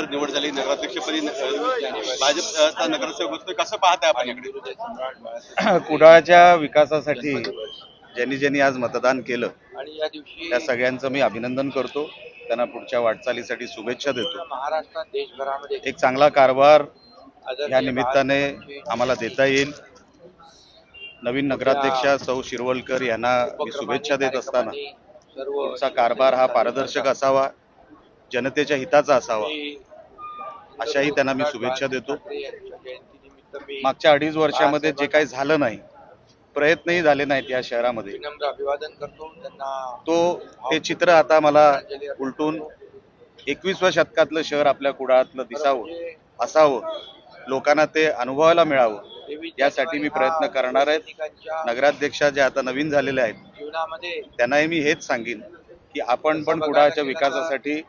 निवड झाली नगराध्यक्षपदी भाजपचा नगरसेवक होतो कसं पाहताय आपण इकडे? कुडाळच्या विकासासाठी ज्यांनी ज्यांनी आज मतदान केलं आणि या दिवशी त्या सगळ्यांचं मी अभिनंदन करतो. त्यांना पुढच्या वाटचालीसाठी शुभेच्छा देतो. महाराष्ट्रात देशभरामध्ये एक चांगला कारभार या निमित्ताने आम्हाला देता येईल. नवीन नगराध्यक्षा सौ शिरवलकर यांना मी शुभेच्छा देत असताना सर्व कारभार हा पारदर्शक असावा. जनतेच्या हिताचा असावा. अशाही त्यांना मी शुभेच्छा देतो. मागच्या अडीच वर्षामध्ये जे काही झालं नाही प्रयत्नही झाले नाहीत या शहरामध्ये. तो ते चित्र आता मला उलटून एकविसव्या शतकातलं शहर आपल्या कुडाळातलं दिसावं असावं. लोकांना ते अनुभवायला मिळावं. यासाठी मी प्रयत्न करणार आहे सैनिकांच्या नगराध्यक्षा ज्या आता नवीन झालेल्या आहेत त्यांनाही मी हेच सांगेन की आपण पण कुडाळच्या विकासासाठी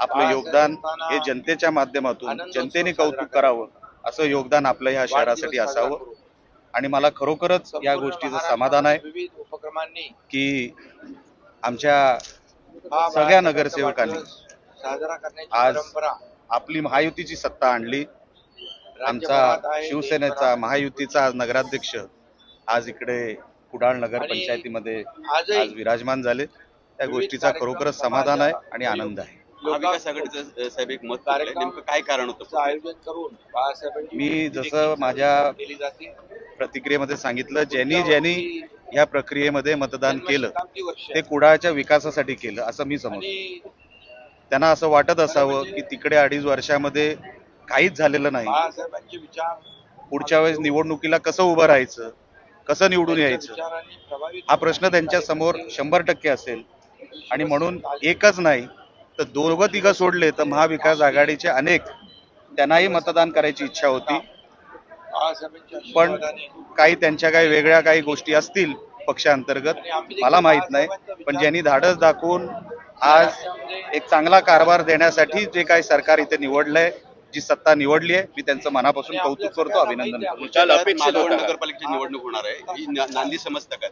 आपलं योगदान हे जनतेच्या माध्यमातून जनतेने कौतुक करावं असं योगदान आपलं ह्या शहरासाठी असावं. आणि मला खरोखरच या गोष्टीचं समाधान आहे की आमच्या सगळ्या नगरसेवकांनी आज आपली महायुतीची सत्ता आणली. आमचा शिवसेनेचा महायुतीचा आज नगराध्यक्ष आज इकडे कुडाळ नगर पंचायतीमध्ये आज विराजमान झाले. त्या गोष्टीचा खरोखरच समाधान आहे आणि आनंद आहे. महाविकास आघाडीचं अ, साहेब एक मत फुटलंय. नेमकं काय कारण होतं आयोजन करून मी जसं माझ्या प्रतिक्रियेमध्ये सांगितलं ज्यांनी ज्यांनी या प्रक्रियेमध्ये मतदान केलं ते कुडाळच्या विकासासाठी केलं असं मी समजतो. आणि त्यांना असं वाटत असावं की तिकडे अडीच वर्षामध्ये काहीच झालेलं नाही. पुढच्या वेळेस निवडणुकीला कसं उभं राहायचं कसं निवडून यायचं हा प्रश्न त्यांच्यासमोर शंभर टक्के असेल. आणि म्हणून एकच नाही तर दोघं तिघं सोडले तर महाविकास आघाडीचे अनेक त्यांनाही मतदान करायची इच्छा होती. पण काही त्यांच्या काही वेगळ्या काही गोष्टी असतील पक्षांतर्गत मला माहीत नाही. पण ज्यांनी धाडस दाखवून आज एक चांगला कारभार देण्यासाठी जे काही सरकार इथे निवडलंय जी सत्ता निवडली आहे मी त्यांचं मनापासून कौतुक करतो अभिनंदन करतो. नगरपालिकेची निवडणूक होणार आहे. ही नांदी समजता का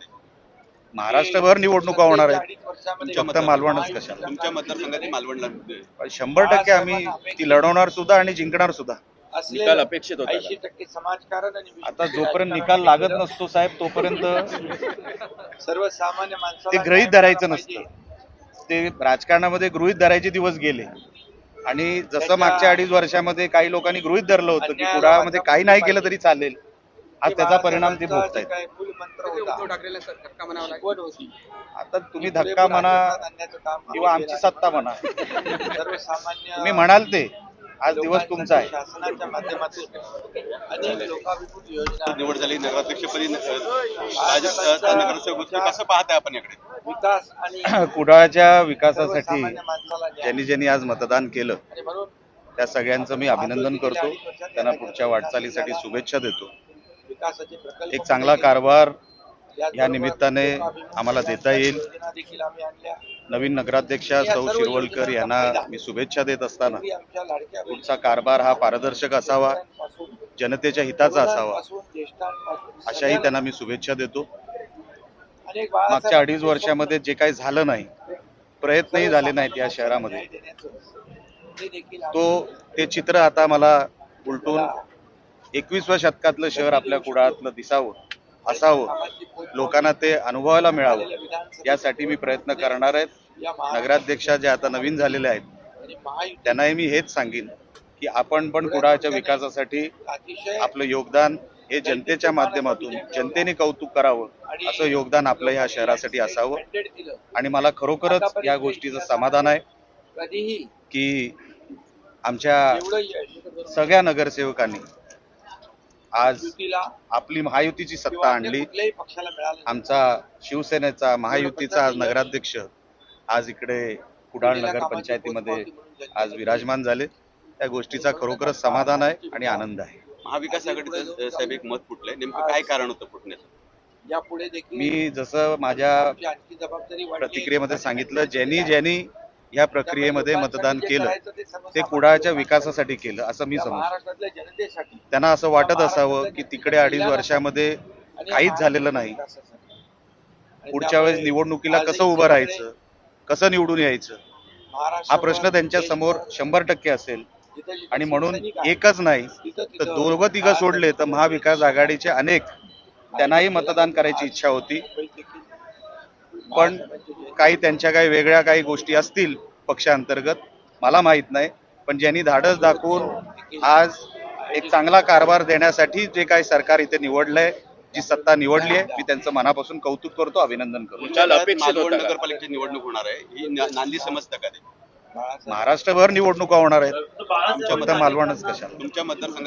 महाराष्ट्रभर निवडणुका होणार आहेत. फक्त मालवणच कशाला तुमच्या मतदारसंघात मालवणला शंभर टक्के आम्ही ती लढवणार सुद्धा आणि जिंकणार सुद्धा. निकाल अपेक्षित होता आता जोपर्यंत निकाल लागत नसतो साहेब तोपर्यंत सर्वसामान्य माणसाला ते गृहीत न्याय धरायचं नसतं. ते राजकारणामध्ये गृहीत धरायचे दिवस गेले. आणि जसं मागच्या अडीच वर्षामध्ये काही लोकांनी गृहीत धरलं होतं की कुडाळमध्ये काही नाही केलं तरी चालेल. आज त्याचा परिणाम ते बाळासाहेबांचा भोगतायत. जे काही मूलमंत्र होता. शिकवण होती. आता तुम्ही धक्का म्हणा आणण्याचं काम आम्ही किंवा आमची केलं सत्ता म्हणा. सर्वसामान्य तुम्ही म्हणाल ते. आज दिवस तुमचा आहे. शासनाच्या माध्यमातून अनेक लोकाभिमुख योजना निवड झाली. नगराध्यक्षपदी अ, भाजपचा नगरसेवक होतो. कसं पाहताय आपण इकडे? विकास आणि कुडाळच्या विकासासाठी सर्वसामान्य माणसाला न्याय. ज्यांनी ज्यांनी आज मतदान केलं आणि म्हणून त्या सगळ्यांचं मी अभिनंदन करतो. त्यांना पुढच्या वाटचालीसाठी शुभेच्छा देतो. विकासाचे प्रकल्प एक चांगला कारभार या निमित्ताने आम्हाला देता येईल. नवीन नगराध्यक्षा सौ शिरवलकर यांना मी शुभेच्छा देत असताना पुढचा कारभार हा पारदर्शक असावा. जनतेच्या हिताचा असावा. अशाही त्यांना मी शुभेच्छा देतो. मागच्या अडीच वर्षामध्ये जे काही झालं नाही प्रयत्नही झाले नाहीत या शहरामध्ये. तो ते चित्र आता मला उलटून एकवीसव्या शतकातलं शहर आपल्या कुडाळातलं दिसावं असावं लोकांना ते अनुभवायला मिळावं यासाठी मी प्रयत्न करणार आहेत नगराध्यक्षा ज्या आता नवीन झालेल्या आहेत त्यांनाही मी हेच सांगेन की आपण पण कुडाळच्या विकासासाठी आपलं योगदान हे जनतेच्या माध्यमातून जनतेने कौतुक करावं असं योगदान आपलं ह्या शहरासाठी असावं. आणि मला खरोखरच या गोष्टीचं समाधान आहे की आमच्या सगळ्या नगरसेवकांनी आज आपली महायुतीची सत्ता आणली. आमचा शिवसेनेचा महायुतीचा आज नगराध्यक्ष आज इकडे कुडाळ नगर पंचायतीमध्ये आज विराजमान झाले. त्या गोष्टीचा खरोखरच समाधान आहे आणि आनंद आहे. महाविकास आघाडीचं साहेब एक मत फुटलंय. नेमकं काय कारण होतं फुटण्याचं? यापुढे देखील मी जसं माझ्या. प्रतिक्रियेमध्ये सांगितलं ज्यांनी ज्यांनी या प्रक्रियेमध्ये मतदान जे केलं. ते कुडाळच्या विकासासाठी केलं असं मी समजतो. त्यांना असं वाटत असावं की तिकडे अडीच वर्षामध्ये काहीच झालेलं नाही. पुढच्या वेळेस निवडणुकीला कसं उभं राहायचं? कसं निवडून यायचं? हा प्रश्न त्यांच्यासमोर शंभर टक्के असेल. आणि म्हणून एकच नाही तर दोघं तिघं सोडले तर महाविकास आघाडीचे अनेक त्यांनाही मतदान करायची इच्छा होती. पण काही त्यांच्या काही वेगळ्या काही गोष्टी असतील पक्षांतर्गत मला माहीत नाही. पण ज्यांनी धाडस दाखवून आज एक चांगला कारभार देण्यासाठी जे काही सरकार इथे निवडलंय जी सत्ता निवडली आहे मी त्यांचं मनापासून कौतुक करतो अभिनंदन करतो. नगरपालिकेची निवडणूक होणार आहे. ही नांदी समजतं का ते? महाराष्ट्रभर निवडणुका होणार आहेत. फक्त मालवणच कशा तुमच्या मतदारसंघात